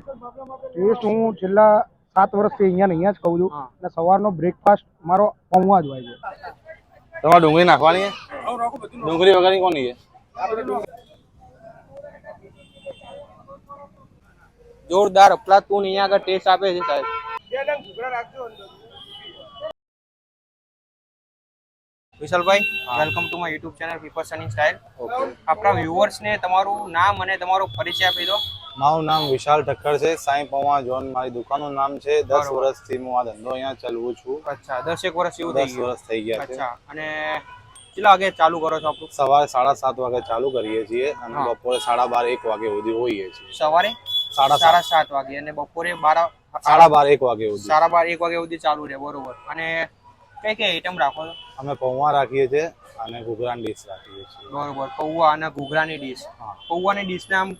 Test હું છેલ્લા સાત વર્ષથી અહીંયા ને અહીંયા જ ખાઉં છું અને સવારનો બ્રેકફાસ્ટ મારો પૌવા જ હોય છે. તમારે ડુંગળી નાખવાની છે? ડુંગળી વગરની કોની છે? જોરદાર અફલાતૂન અહીંયા આગળ ટેસ્ટ આપે છે સાહેબ. વિશાલભાઈ welcome to my YouTube channel people Sunny style આપણા વ્યુઅર્સને તમારું નામ અને તમારો પરિચય આપી દો. મારું નામ વિશાલ ઠક્કર છે સાંઈ પૌવા જોન મારી દુકાનનું નામ છે. દસ વર્ષથી હું આ ધંધો અહીંયા ચાલવું છું. અચ્છા દસ એક વર્ષ એવું દસ વર્ષ થઈ ગયા છે. અને કેટલા વાગે ચાલુ કરો છો આપણું? સવારે સાડા સાત વાગે ચાલુ કરીએ છીએ અને બપોરે સાડા બાર એક વાગે સુધી હોઈએ છીએ. સવારે? સાડા સાડા સાત. વાગે અને બપોરે બાર સાડા બાર એક વાગે સુધી. સાડા બાર એક વાગે સુધી ચાલુ રહે બરોબર. અને કઈ કઈ આઈટમ રાખો છો? અમે પૌવા રાખીએ છીએ અને ઘૂઘરાની ડીશ રાખીએ છીએ. બરોબર પૌવા અને ઘૂઘરાની ડીશ. હા. પૌવાની ડીશ નામ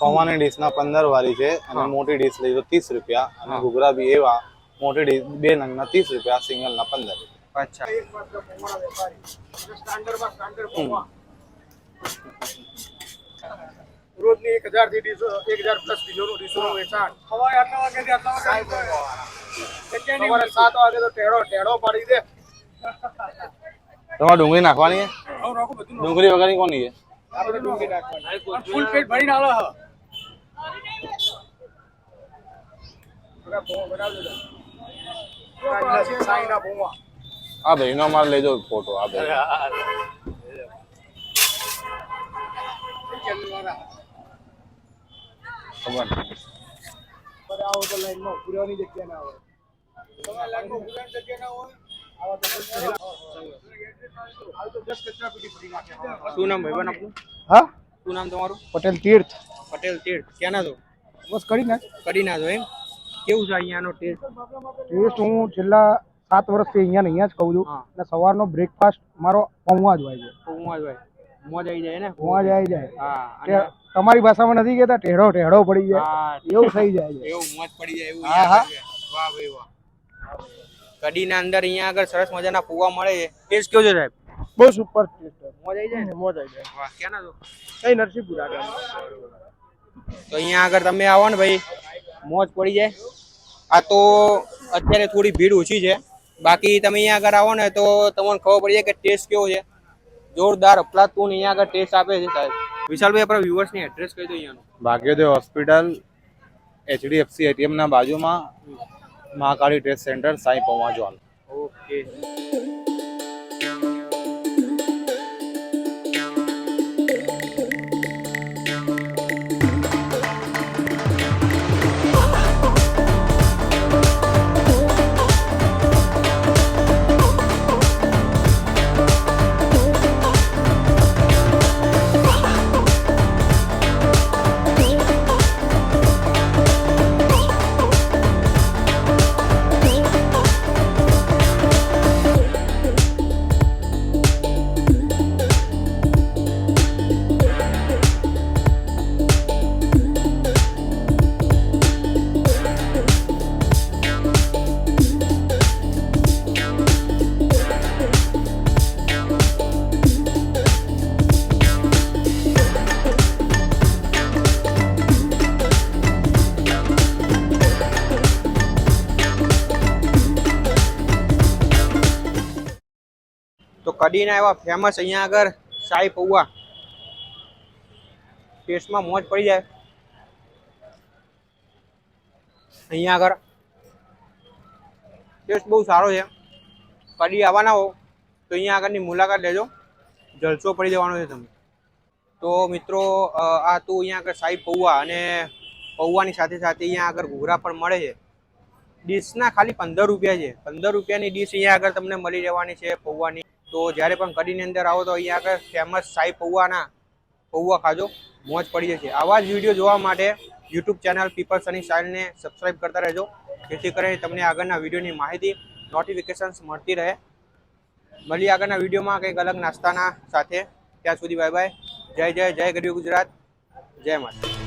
પૌવાની ડીશના પંદર વાળી છે અને મોટી ડીશ લઈ તો ત્રીસ રૂપિયા અને ઘૂઘરા બી એવા મોટી ડીશ બે નંગના ત્રીસ રૂપિયા સિંગલના પંદર રૂપિયા. અચ્છા. રોજની એક હજારથી એક હજાર પ્લસ ડીઝોનું ડીશોનું વેચાણ. સવારે આટલા વાગે આટલા વાગે? સવારે સાત વાગે તો ટેડો ટેડો પાડી દે. તમારે ડુંગળી નાખવાની ડુંગળી વગરની કોની છે? આપણે ડુંગળી નાખવાની. ફૂલ પેટ ભરીને આલે હ ભાઈ પૌવા મારે લેજો ફોટો આ ભાઈ. ખબર આવો તો લાઈનમાં જગ્યા ના હોય તમારે લાઈનમાં જગ્યા ના હોય શું નામ ભાઈબંધ આપનું? હા? શું નામ તમારું? પટેલ તીર્થ. પટેલ તીર્થ. ક્યાં ના છો? બસ કરી ના. કરી ના છો એમ? કેવું છે અહીંયાનો ટેસ્ટ ટેસ્ટ હું છેલ્લા સાત વર્ષથી અહીંયા ને અહીંયા જ કહું છું. અને સવારનો બ્રેકફાસ્ટ મારો પૌવા જ હોય છે. પૌવા જ હોય. મોજ આવી જાય ને? પૌવા આવી જાય. હા તમારી ભાષામાં નથી કહેતા ટેઢો ટેઢો પડી જાય. એવું થઈ જાય છે. એવું મોજ પડી જાય એવું હા, હા. અહીંયા આગળ છે. વાહ ભાઈ વાહ. કડીના અંદર અહીંયા આગળ સરસ મજાના પૂવા મળે છે. ટેસ્ટ કેવો છે સાહેબ? બહુ સુપર ટેસ્ટ મોજ આવી જાય ને? મોજ આવી જાય. વાહ ક્યાંના છો? કઈ નરસિંહપુર તો અહીંયા આગળ તમે આવો ને ભાઈ. મોજ પડી જાય. આ તો અત્યારે થોડી ભીડ ઓછી છે. બાકી તમે અહીંયા આગળ આવો ને તો તમને ખબર પડી જાય કે ટેસ્ટ કેવો છે. જોરદાર અફલાતૂન અહીંયા આગળ ટેસ્ટ આપે છે સાહેબ. વિશાલભાઈ આપણા વ્યુઅર્સની એડ્રેસ કહી દો અહીંયાનું. ભાગ્યોદય હોસ્પિટલ એચડીએફસી એટીએમના બાજુમાં મહાકાળી ટેસ્ટ સેન્ટર સાંઈ પૌવા ઓકે તો કડીના એવા ફેમસ અહીંયા આગળ સાઈ પૌવા. ટેસ્ટમાં મોજ પડી જાય. અહીંયા આગળ. ટેસ્ટ બહુ સારો છે. કડી આવવાના હો, તો અહીંયા આગળની મુલાકાત લેજો. જલસો પડી જવાનો છે તમે તો મિત્રો આ તું અહીંયા આગળ સાઈ પૌવા અને પૌવાની સાથે સાથે અહીંયા આગળ ઘૂઘરા પણ મળે છે. ડીશના ખાલી પંદર રૂપિયા છે. પંદર રૂપિયાની ડીશ અહીંયા આગળ તમને મળી રહેવાની છે પૌવાની. તો જ્યારે પણ કડીની અંદર આવો તો અહીંયા આગળ ફેમસ સાઈ પૌવાના પૌવા ખાજો, મોજ પડી જશે. આવા જ વીડિયો જોવા માટે યુટ્યુબ ચેનલ પીપલ સની સ્ટાઇલને સબસ્ક્રાઈબ કરતા રહેજો. જેથી કરીને તમને આગળના વિડીયોની માહિતી નોટિફિકેશન્સ મળતી રહે. મળીએ આગળના વિડીયોમાં કંઈક અલગ નાસ્તાના સાથે. ત્યાં સુધી બાય બાય જય જય જય ગરીબ ગુજરાત. જય માતા